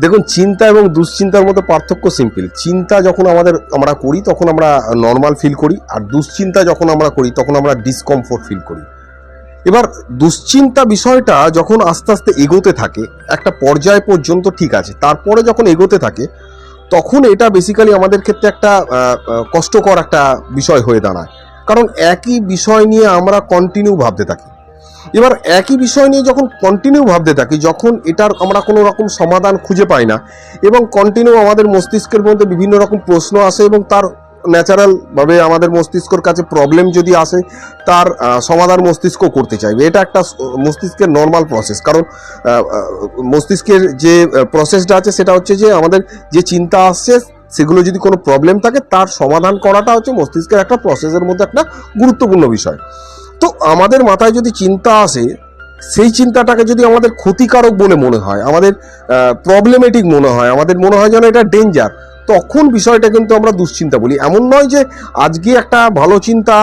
দেখুন, চিন্তা এবং দুশ্চিন্তার মধ্যে পার্থক্য সিম্পল চিন্তা যখন আমাদের, আমরা করি, তখন আমরা নর্মাল ফিল করি, আর দুশ্চিন্তা যখন আমরা করি, তখন আমরা ডিসকমফোর্ট ফিল করি। এবার, দুশ্চিন্তা বিষয়টা যখন আস্তে আস্তে এগোতে থাকে, একটা পর্যায় পর্যন্ত ঠিক আছে, তারপরে যখন এগোতে থাকে, তখন এটা বেসিক্যালি আমাদের ক্ষেত্রে একটা কষ্টকর একটা বিষয় হয়ে দাঁড়ায়। কারণ একই বিষয় নিয়ে আমরা কন্টিনিউ ভাবতে থাকি। এবার একই বিষয় নিয়ে যখন কন্টিনিউ ভাবতে থাকি, যখন এটার আমরা কোনো রকম সমাধান খুঁজে পাই না, এবং কন্টিনিউ আমাদের মস্তিষ্কের মধ্যে বিভিন্ন রকম প্রশ্ন আসে এবং তার ন্যাচারাল ভাবে আমাদের মস্তিষ্কর কাছে প্রবলেম যদি আসে, তার সমাধান মস্তিষ্ক করতে চাইবে। এটা একটা মস্তিষ্কের নর্মাল প্রসেস কারণ মস্তিষ্কের যে প্রসেসটা আছে, সেটা হচ্ছে যে, আমাদের যে চিন্তা আসছে, সেগুলো যদি কোনো প্রবলেম থাকে, তার সমাধান করাটা হচ্ছে মস্তিষ্কের একটা প্রসেসের মধ্যে একটা গুরুত্বপূর্ণ বিষয়। তো আমাদের মাথায় যদি চিন্তা আসে, সেই চিন্তাটাকে যদি আমাদের ক্ষতিকারক বলে মনে হয়, আমাদের প্রবলেমেটিক মনে হয়, আমাদের মনে হয় যেন এটা ডেঞ্জার তখন বিষয়টা কিন্তু আমরা দুশ্চিন্তা বলি। এমন নয় যে আজকে একটা ভালো চিন্তা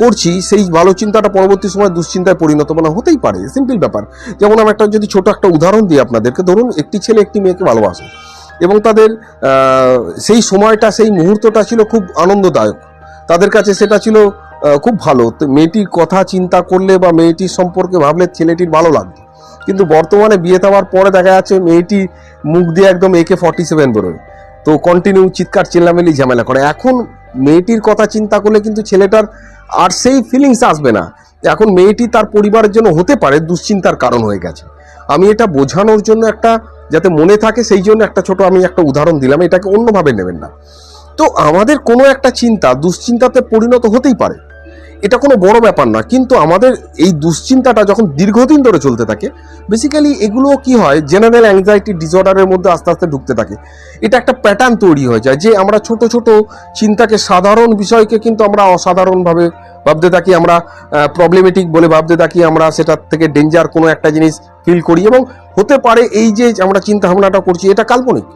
করছি, সেই ভালো চিন্তাটা পরবর্তী সময় দুশ্চিন্তায় পরিণত মানে হতেই পারে সিম্পল ব্যাপার। যেমন আমি একটা যদি ছোট একটা উদাহরণ দিই আপনাদেরকে, ধরুন একটি ছেলে একটি মেয়েকে ভালোবাসে, এবং তাদের সেই সময়টা, সেই মুহূর্তটা ছিল খুব আনন্দদায়ক। তাদের কাছে সেটা ছিল খুব ভালো। মেয়েটির কথা চিন্তা করলে বা মেয়েটির সম্পর্কে ভাবলে ছেলেটির ভালো লাগতো। কিন্তু বর্তমানে বিয়ে দেওয়ার পরে দেখা যাচ্ছে মেয়েটি মুখ দিয়ে একদম একে ফর্টি সেভেন বেরোয়। তো কন্টিনিউ চিৎকার, চিল্লামিলি, ঝামেলা করে। এখন মেয়েটির কথা চিন্তা করলে কিন্তু ছেলেটার আর সেই ফিলিংস আসবে না। এখন মেয়েটি তার পরিবারের জন্য হতে পারে, দুশ্চিন্তার কারণ হয়ে গেছে। আমি এটা বোঝানোর জন্য একটা, যাতে মনে থাকে, সেই জন্য একটা ছোট আমি একটা উদাহরণ দিলাম, এটাকে অন্যভাবে নেবেন না। তো আমাদের কোনো একটা চিন্তা দুশ্চিন্তাতে পরিণত হতেই পারে। এটা কোনো বড় ব্যাপার না, কিন্তু আমাদের এই দুশ্চিন্তাটা যখন দীর্ঘদিন ধরে চলতে থাকে বেসিক্যালি এগুলো কি হয় জেনারেল অ্যাংজাইটি ডিসঅর্ডারের মধ্যে আস্তে আস্তে ঢুকতে থাকে। এটা একটা প্যাটার্ন তৈরি হয়ে যায় যে আমরা ছোট ছোট চিন্তাকে, সাধারণ বিষয়কে কিন্তু আমরা অসাধারণভাবে ভাবতে থাকি, আমরা প্রবলেমেটিক বলে ভাবতে থাকি, আমরা সেটার থেকে ডেঞ্জার কোনো একটা জিনিস ফিল করি এবং হতে পারে এই যে আমরা চিন্তা ভাবনাটা করছি, এটা কাল্পনিক।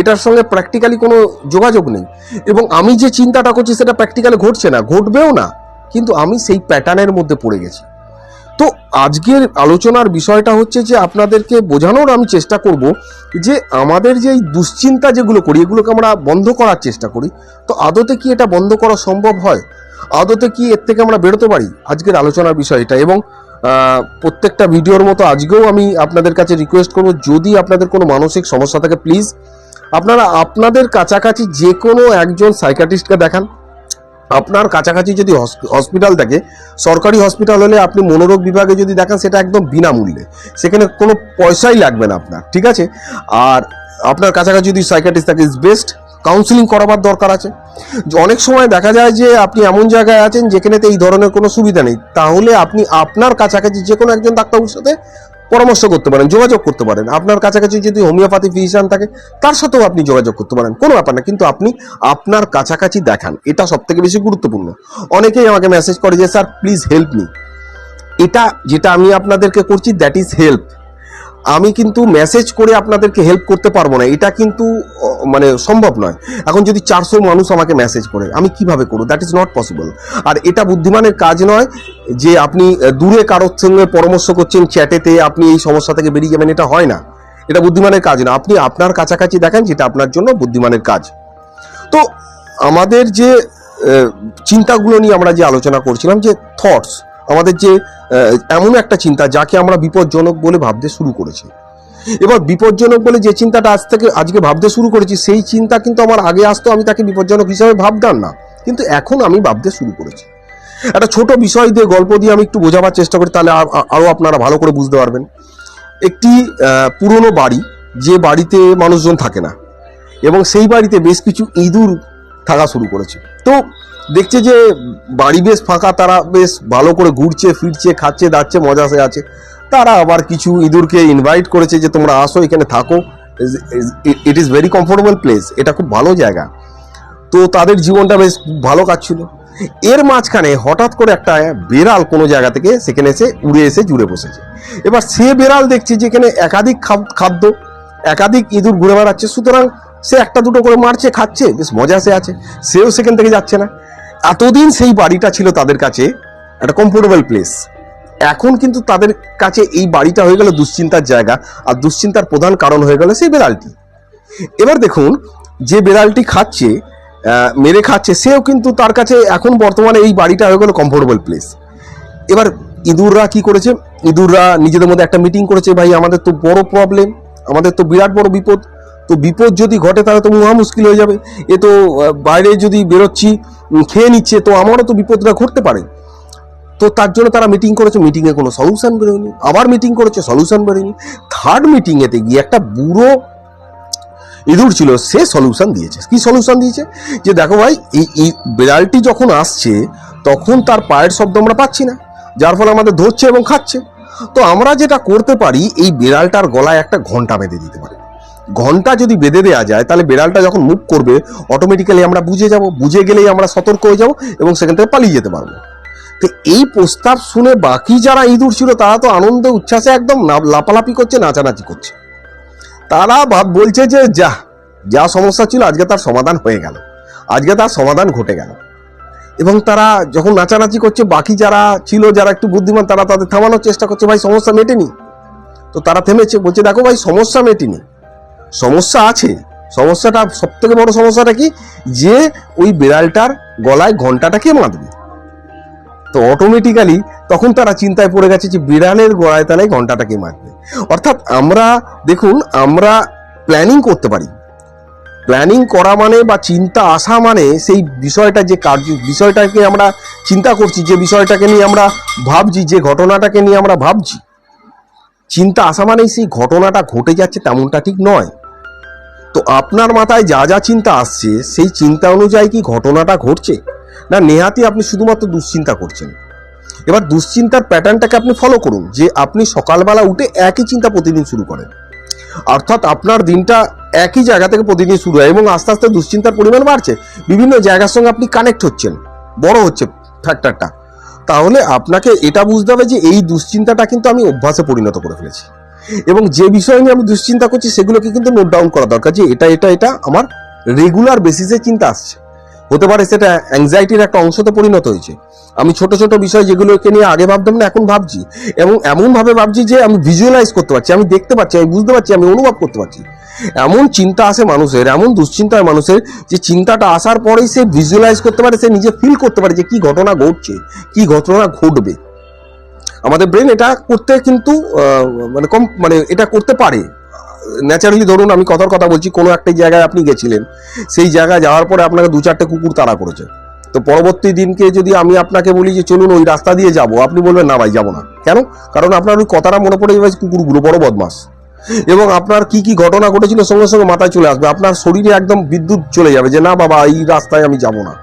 এটার সঙ্গে প্র্যাকটিক্যালি কোনো যোগাযোগ নেই। এবং আমি যে চিন্তাটা করছি, সেটা প্র্যাকটিক্যালি ঘটছে না, ঘটবেও না। কিন্তু আমি সেই প্যাটার্নের মধ্যে পড়ে গেছি। তো আজকের আলোচনার বিষয়টা হচ্ছে যে আপনাদেরকে বোঝানোর আমি চেষ্টা করব যে আমাদের যে দুশ্চিন্তা যেগুলো করি, এগুলোকে আমরা বন্ধ করার চেষ্টা করি। তো আদতে কি এটা বন্ধ করা সম্ভব হয়? আদতে কি এর থেকে আমরা বেরোতে পারি? আজকের আলোচনার বিষয় এটা এবং প্রত্যেকটা ভিডিওর মতো আজকেও আমি আপনাদের কাছে রিকোয়েস্ট করব, যদি আপনাদের কোনো মানসিক সমস্যা থাকে প্লিজ আপনারা আপনাদের কাছাকাছি যে কোনো একজন সাইকাটিস্টকে দেখান। আপনার কাছাকাছি যদি হসপিটাল থাকে সরকারি হসপিটাল হলে আপনি মনোরোগ বিভাগে যদি দেখান, সেটা একদম বিনামূল্যে। সেখানে কোনো পয়সাই লাগবে না আপনার, ঠিক আছে? আর আপনার কাছাকাছি যদি সাইকাটিস্ট থাকে ইজ বেস্ট কাউন্সিলিং করাবার দরকার আছে। অনেক সময় দেখা যায় যে আপনি এমন জায়গায় আছেন যেখানেতে এই ধরনের কোনো সুবিধা নেই। তাহলে আপনি আপনার কাছাকাছি যে কোনো একজন ডাক্তারবাবুর সাথে পরামর্শ করতে পারেন, যোগাযোগ করতে পারেন। আপনার কাছাকাছি যদি হোমিওপ্যাথি ফিজিশিয়ান থাকে, তার সাথেও আপনি যোগাযোগ করতে পারেন। কোনো ব্যাপার না, কিন্তু আপনি আপনার কাছাকাছি দেখান। এটা সব থেকে বেশি গুরুত্বপূর্ণ। অনেকেই আমাকে মেসেজ করে যে স্যার প্লিজ হেল্প মি এটা যেটা আমি আপনাদেরকে করছি দ্যাট ইজ হেল্প আমি কিন্তু মেসেজ করে আপনাদেরকে হেল্প করতে পারব না। এটা কিন্তু মানে সম্ভব নয়। এখন যদি চারশো মানুষ আমাকে মেসেজ করে, আমি কীভাবে করব? দ্যাট ইজ নট পসিবল আর এটা বুদ্ধিমানের কাজ নয় যে আপনি দূরে কারোর সঙ্গে পরামর্শ করছেন চ্যাটেতে আপনি এই সমস্যা থেকে বেরিয়ে যাবেন, এটা হয় না। এটা বুদ্ধিমানের কাজ না আপনি আপনার কাছাকাছি দেখেন যেটা আপনার জন্য বুদ্ধিমানের কাজ। তো আমাদের যে চিন্তাগুলো নিয়ে আমরা যে আলোচনা করছিলাম, যে থটস আমাদের যে এমন একটা চিন্তা যাকে আমরা বিপজ্জনক বলে ভাবতে শুরু করেছি। এবার বিপজ্জনক বলে যে চিন্তাটা আজ থেকে, আজকে ভাবতে শুরু করেছি, সেই চিন্তা কিন্তু আমার আগে আসতো, আমি তাকে বিপজ্জনক হিসাবে ভাবতাম না। কিন্তু এখন আমি ভাবতে শুরু করেছি। একটা ছোট বিষয় দিয়ে, গল্প দিয়ে আমি একটু বোঝাবার চেষ্টা করি, তাহলে আ- আ- আরও আপনারা ভালো করে বুঝতে পারবেন। একটি পুরনো বাড়ি, যে বাড়িতে মানুষজন থাকে না। এবং সেই বাড়িতে বেশ কিছু ইঁদুর থাকা শুরু করেছে। তো দেখছে যে বাড়ি বেশ ফাঁকা, তারা বেশ ভালো করে ঘুরছে, ফিরছে, খাচ্ছে, দাচ্ছে মজাসে আছে। তারা আবার কিছু ইঁদুরকে ইনভাইট করেছে যে, তোমরা আসো, এখানে থাকো। It is very comfortable place এটা খুব ভালো জায়গা। তো তাদের জীবনটা বেশ ভালো কাটছিল। এর মাঝখানে হঠাৎ করে একটা বেড়াল কোনো জায়গা থেকে সেখানে এসে উড়ে এসে জুড়ে বসেছে। এবার সে বেড়াল দেখছে যে, এখানে একাধিক খাদ্য, একাধিক ইঁদুর ঘুরে বেড়াচ্ছে। সুতরাং সে একটা দুটো করে মারছে, খাচ্ছে, বেশ মজা সে আছে। সেও সেখান থেকে যাচ্ছে না। এতদিন সেই বাড়িটা ছিল তাদের কাছে একটা কমফোর্টেবল প্লেস এখন কিন্তু তাদের কাছে এই বাড়িটা হয়ে গেল দুশ্চিন্তার জায়গা, আর দুশ্চিন্তার প্রধান কারণ হয়ে গেল সেই বেড়ালটি। এবার দেখুন, যে বেড়ালটি খাচ্ছে মেরে খাচ্ছে, সেও কিন্তু তার কাছে এখন বর্তমানে এই বাড়িটা হয়ে গেল কমফোর্টেবল প্লেস এবার ইঁদুররা কি করেছে? ইঁদুররা নিজেদের মধ্যে একটা মিটিং করেছে, ভাই, আমাদের তো বড় প্রবলেম আমাদের তো বিরাট বড় বিপদ। তো বিপদ যদি ঘটে তাহলে তো মহা মুশকিল হয়ে যাবে। এ তো বাইরে যদি বেরোচ্ছি খেয়ে নিচ্ছে, তো আমারও তো বিপদটা ঘটতে পারে। তো তার জন্য তারা মিটিং করেছে মিটিংয়ে কোনো সলিউশন বেরোয়নি। আবার মিটিং করেছে সলিউশন বেরোয়নি। থার্ড মিটিংয়েতে গিয়ে একটা বুড়ো ইঁদুর ছিল, সে সলিউশন দিয়েছে। কি সলিউশন দিয়েছে? যে দেখো ভাই, এই এই বিড়ালটি যখন আসছে, তখন তার পায়ের শব্দ আমরা পাচ্ছি না, যার ফলে আমাদের ধরছে এবং খাচ্ছে। তো আমরা যেটা করতে পারি, এই বিড়ালটার গলায় একটা ঘণ্টা বেঁধে দিতে পারি। ঘণ্টা যদি বেঁধে দেওয়া যায়, তাহলে বেড়ালটা যখন মুভ করবে অটোমেটিক্যালি আমরা বুঝে যাব, বুঝে গেলেই আমরা সতর্ক হয়ে যাব এবং সেখান থেকে পালিয়ে যেতে পারব। তো এই প্রস্তাব শুনে বাকি যারা ইঁদুর ছিল, তারা তো আনন্দে, উচ্ছ্বাসে একদম লাপালাপি করছে, নাচানাচি করছে। তারা ভাব, বলছে যে, যা যা সমস্যা ছিল, আজকে তার সমাধান হয়ে গেল। আজকে তার সমাধান ঘটে গেল। এবং তারা যখন নাচানাচি করছে, বাকি যারা ছিল, যারা একটু বুদ্ধিমান, তারা তাদের থামানোর চেষ্টা করছে, ভাই, সমস্যা মেটেনি? তো তারা থেমেছে, বলছে, দেখো ভাই, সমস্যা মেটেনি। সমস্যা আছে। সমস্যাটা সব থেকে বড় সমস্যাটা কি? যে ওই বিড়ালটার গলায় ঘন্টাটা কে বাঁধবে? তো অটোমেটিক্যালি তখন তারা চিন্তায় পড়ে গেছে যে বিড়ালের গলায় তাহলে ঘন্টাটা কে মারবে অর্থাৎ আমরা, দেখুন, আমরা প্ল্যানিং করতে পারি। প্ল্যানিং করা মানে বা চিন্তা আসা মানে সেই বিষয়টা যে কার্য, বিষয়টাকে আমরা চিন্তা করছি, যে বিষয়টাকে নিয়ে আমরা ভাবছি, যে ঘটনাটাকে নিয়ে আমরা ভাবছি। চিন্তা আসা মানেই সেই ঘটনাটা ঘটে যাচ্ছে তেমনটা ঠিক নয়। তো আপনার মাথায় যা যা চিন্তা আসছে, সেই চিন্তা অনুযায়ী কি ঘটনাটা ঘটছে? না নেহাতি আপনি শুধুমাত্র দুশ্চিন্তা করছেন? এবার দুশ্চিন্তার প্যাটার্নটাকে আপনি ফলো করুন, যে আপনি সকালবেলা উঠে একই চিন্তা প্রতিদিন শুরু করেন। অর্থাৎ আপনার দিনটা একই জায়গা থেকে প্রতিদিন শুরু হয় এবং আস্তে আস্তে দুশ্চিন্তার পরিমাণ বাড়ছে। বিভিন্ন জায়গার সঙ্গে আপনি কানেক্ট হচ্ছেন। বড় হচ্ছে ফ্যাক্টরটা তাহলে আপনাকে এটা বুঝতে হবে যে এই দুশ্চিন্তাটা কিন্তু আমি অভ্যাসে পরিণত করে ফেলেছি। এবং যে বিষয় নিয়ে আমি দুশ্চিন্তা করছি, সেগুলোকে কিন্তু নোট ডাউন করা দরকার যে এটা এটা এটা আমার রেগুলার বেসিসে চিন্তা আসছে। হতে পারে সেটা অ্যাংজাইটির একটা অংশতে পরিণত হয়েছে। আমি ছোট ছোট বিষয় যেগুলোকে নিয়ে আগে ভাবতাম না, এখন ভাবছি। এবং এমন ভাবে ভাবছি যে আমি ভিজুয়ালাইজ করতে পারছি, আমি দেখতে পাচ্ছি আমি বুঝতে পারছি, আমি অনুভব করতে পারছি। এমন চিন্তা আসে মানুষের, এমন দুশ্চিন্তা হয় মানুষের যে চিন্তাটা আসার পরেই সে ভিজুয়ালাইজ করতে পারে, সে নিজে ফিল করতে পারে যে কি ঘটনা ঘটছে, কি ঘটনা ঘটবে। আমাদের ব্রেন এটা করতে কিন্তু মানে কম মানে এটা করতে পারে। ন্যাচারালি ধরুন আমি কথার কথা বলছি, কোনো একটা জায়গায় আপনি গেছিলেন, সেই জায়গায় যাওয়ার পরে আপনাকে দু চারটে কুকুর তাড়া করেছে। তো পরবর্তী দিনকে যদি আমি আপনাকে বলি যে, চলুন ওই রাস্তা দিয়ে যাব, আপনি বলবেন, না ভাই, যাব না। কেন? কারণ আপনার ওই কথাটা মনে পড়ে যাবে কুকুরগুলো বড় বদমাস। এবং আপনার কি কি ঘটনা ঘটেছিল সঙ্গে সঙ্গে মাথায় চলে আসবে। আপনার শরীরে একদম বিদ্যুৎ চলে যাবে যে, না বাবা, এই রাস্তায় আমি যাব না।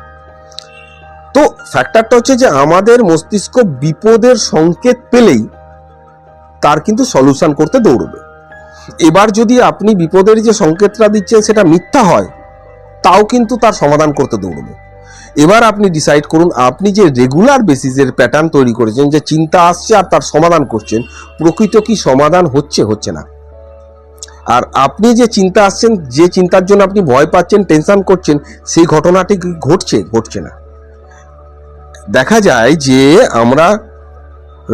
তো ফ্যাক্টরটা হচ্ছে যে আমাদের মস্তিষ্ক বিপদের সংকেত পেলেই তার কিন্তু সলিউশন করতে দৌড়বে। এবার যদি আপনি বিপদের যে সংকেতটা দিচ্ছেন সেটা মিথ্যা হয়, তাও কিন্তু তার সমাধান করতে দৌড়বে। এবার আপনি ডিসাইড করুন, আপনি যে রেগুলার বেসিসের প্যাটার্ন তৈরি করেছেন, যে চিন্তা আসছে আর তার সমাধান করছেন, প্রকৃত কি সমাধান হচ্ছে হচ্ছে না। আর আপনি যে চিন্তা আসছেন, যে চিন্তার জন্য আপনি ভয় পাচ্ছেন টেনশন করছেন, সেই ঘটনাটি ঘটছে ঘটছে না। দেখা যায় যে আমরা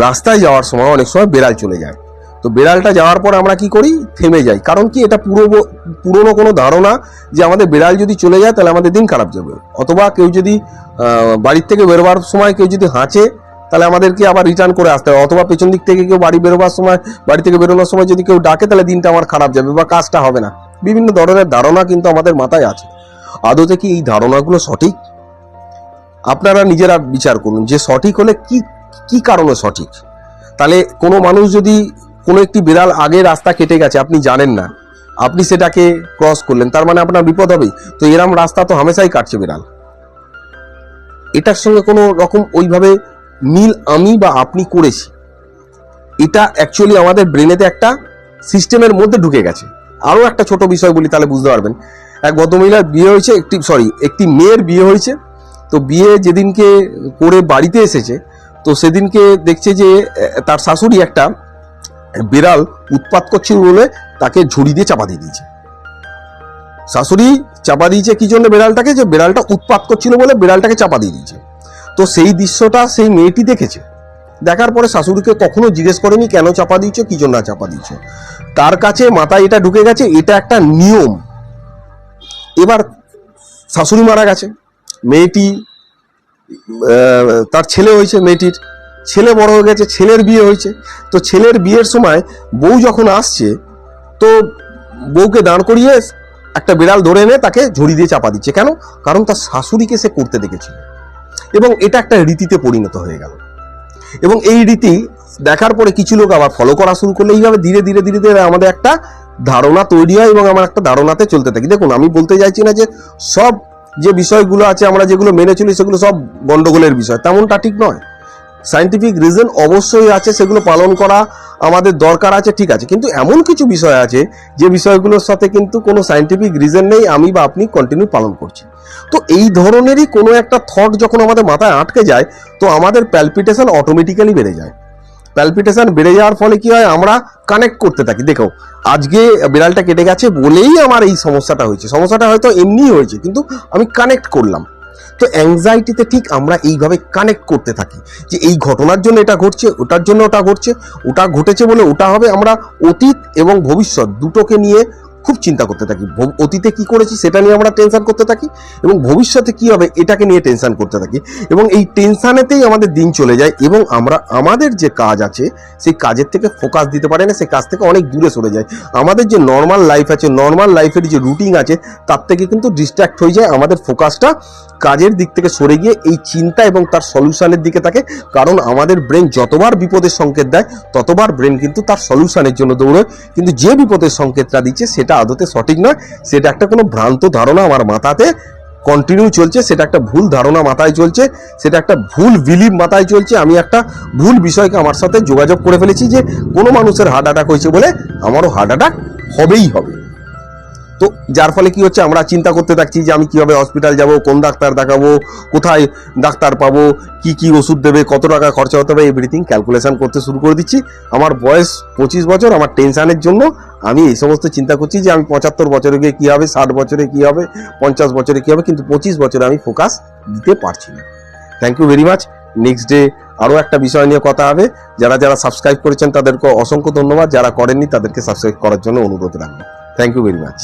রাস্তায় যাওয়ার সময় অনেক সময় বেড়াল চলে যায় তো বেড়ালটা যাওয়ার পর আমরা কি করি? থেমে যাই। কারণ কি এটা পুরো পুরনো কোনো ধারণা যে আমাদের বেড়াল যদি চলে যায়, তাহলে আমাদের দিন খারাপ যাবে। অথবা কেউ যদি বাড়ির থেকে বেরোবার সময় কেউ যদি হাঁচে, তাহলে আমাদেরকে আবার রিটার্ন করে আসতে হবে অথবা পেছন দিক থেকে কেউ বাড়ি বেরোবার সময়, বাড়ি থেকে বেরোনোর সময় যদি কেউ ডাকে, তাহলে দিনটা আমার খারাপ যাবে বা কাজটা হবে না। বিভিন্ন ধরনের ধারণা কিন্তু আমাদের মাথায় আছে। আদতে কি এই ধারণাগুলো সঠিক? আপনারা নিজেরা বিচার করুন যে সঠিক হলে কি কি কারণে সঠিক? তাহলে কোনো মানুষ যদি কোনো একটি বিড়াল আগে রাস্তা কেটে গেছে, আপনি জানেন না, আপনি সেটাকে ক্রস করলেন, তার মানে আপনার বিপদ হবে তো এরম রাস্তা তো হামেশাই কাটছে বিড়াল। এটার সঙ্গে কোনো রকম ওইভাবে মিল আমি বা আপনি করেছি। এটা অ্যাকচুয়ালি আমাদের ব্রেনেতে একটা সিস্টেমের মধ্যে ঢুকে গেছে। আরও একটা ছোট বিষয় বলি, তাহলে বুঝতে পারবেন। এক ভদ্রমহিলার বিয়ে হয়েছে, একটি সরি একটি মেয়ের বিয়ে হয়েছে। তো বিয়ে যেদিনকে করে বাড়িতে এসেছে, তো সেদিনকে দেখছে যে তার শাশুড়ি একটা বিড়াল উৎপাত করছিল বলে তাকে ঝুড়ি দিয়ে চাপা দিয়ে দিয়েছে। শাশুড়ি চাপা দিয়েছে কি জন্য বিড়ালটাকে? যে বিড়ালটা উৎপাত করছিল বলে বিড়ালটাকে চাপা দিয়ে দিয়েছে। তো সেই দৃশ্যটা সেই মেয়েটি দেখেছে। দেখার পরে শাশুড়িকে কখনো জিজ্ঞেস করেনি, কেন চাপা দিয়েছ, কি জন্য চাপা দিয়েছ? তার কাছে মাথায় এটা ঢুকে গেছে, এটা একটা নিয়ম। এবার শাশুড়ি মারা গেছে। মেয়েটি তার ছেলে হয়েছে মেয়েটির। ছেলে বড় হয়ে গেছে, ছেলের বিয়ে হয়েছে। তো ছেলের বিয়ের সময় বউ যখন আসছে, তো বউকে দাঁড় করিয়ে একটা বিড়াল ধরে এনে তাকে ঝুড়ি দিয়ে চাপা দিচ্ছে। কেন? কারণ তার শাশুড়িকে সে করতে দেখেছিল। এবং এটা একটা রীতিতে পরিণত হয়ে গেল। এবং এই রীতি দেখার পরে কিছু লোক আবার ফলো করা শুরু করলে এইভাবে ধীরে ধীরে ধীরে ধীরে আমাদের একটা ধারণা তৈরি হয় এবং আমার একটা ধারণাতে চলতে থাকি। দেখুন, আমি বলতে চাইছি না যে সব যে বিষয়গুলো আছে আমরা যেগুলো মেনে চলি সেগুলো সব গন্ডগোলের বিষয়। তেমনটা ঠিক নয়। সাইন্টিফিক রিজন অবশ্যই আছে, সেগুলো পালন করা আমাদের দরকার আছে, ঠিক আছে। কিন্তু এমন কিছু বিষয় আছে, যে বিষয়গুলোর সাথে কিন্তু কোনো সাইন্টিফিক রিজন নেই, আমি বা আপনি কন্টিনিউ পালন করছি। তো এই ধরনেরই কোনো একটা থট যখন আমাদের মাথায় আটকে যায়, তো আমাদের প্যালপিটেশন অটোমেটিক্যালি বেড়ে যায়। প্যালপিটেশন বেড়ে যাওয়ার ফলে কি হয়? আমরা কানেক্ট করতে থাকি। দেখো, আজকে বিড়ালটা কেটে গেছে বলেই আমার এই সমস্যাটা হয়েছে। সমস্যাটা হয়তো এমনিই হয়েছে, কিন্তু আমি কানেক্ট করলাম। তো অ্যাংজাইটিতে ঠিক আমরা এইভাবে কানেক্ট করতে থাকি যে এই ঘটনার জন্য এটা ঘটছে, ওটার জন্য ওটা ঘটছে, ওটা ঘটেছে বলে ওটা হবে। আমরা অতীত এবং ভবিষ্যৎ দুটোকে নিয়ে খুব চিন্তা করতে থাকি। অতীতে কি করেছি সেটা নিয়ে আমরা টেনশন করতে থাকি এবং ভবিষ্যতে কি হবে এটাকে নিয়ে টেনশন করতে থাকি। এবং এই টেনশানেতেই আমাদের দিন চলে যায় এবং আমরা, আমাদের যে কাজ আছে, সেই কাজের থেকে ফোকাস দিতে পারি না, সেই কাজ থেকে অনেক দূরে সরে যায় আমাদের যে নর্মাল লাইফ আছে নর্মাল লাইফের যে রুটিন আছে, তার থেকে কিন্তু ডিস্ট্র্যাক্ট হয়ে যায় আমাদের ফোকাসটা কাজের দিক থেকে সরে গিয়ে এই চিন্তা এবং তার সলিউশনের দিকে থাকে। কারণ আমাদের ব্রেন যতবার বিপদের সংকেত দেয়, ততবার ব্রেন কিন্তু তার সলিউশনের জন্য দৌড়য়। কিন্তু যে বিপদের সংকেতটা দিচ্ছে, সেটা আদতে সঠিক নয়। সেটা একটা কোনো ভ্রান্ত ধারণা আমার মাথাতে কন্টিনিউ চলছে, সেটা একটা ভুল ধারণা মাথায় চলছে, সেটা একটা ভুল বিলিভ মাথায় চলছে। আমি একটা ভুল বিষয়কে আমার সাথে যোগাযোগ করে ফেলেছি যে কোনো মানুষের হার্ট অ্যাটাক হয়েছে বলে আমারও হার্ট অ্যাটাক হবেই হবে। তো যার ফলে কি হচ্ছে, আমরা চিন্তা করতে থাকছি যে আমি কীভাবে হসপিটাল যাব, কোন ডাক্তার দেখাবো, কোথায় ডাক্তার পাবো, কি কি ওষুধ দেবে, কত টাকা খরচা হতে হবে এভরিথিং ক্যালকুলেশন করতে শুরু করে দিচ্ছি। আমার বয়স পঁচিশ বছর, আমার টেনশানের জন্য আমি এই সমস্ত চিন্তা করছি যে আমি পঁচাত্তর বছরে গিয়ে কী হবে, ষাট বছরে কী হবে, পঞ্চাশ বছরে কী হবে, কিন্তু পঁচিশ বছরে আমি ফোকাস দিতে পারছি না। Thank you very much next day আরও একটা বিষয় নিয়ে কথা হবে। যারা যারা সাবস্ক্রাইব করেছেন, তাদেরকে অসংখ্য ধন্যবাদ। যারা করেননি, তাদেরকে সাবস্ক্রাইব করার জন্য অনুরোধ রাখব। Thank you very much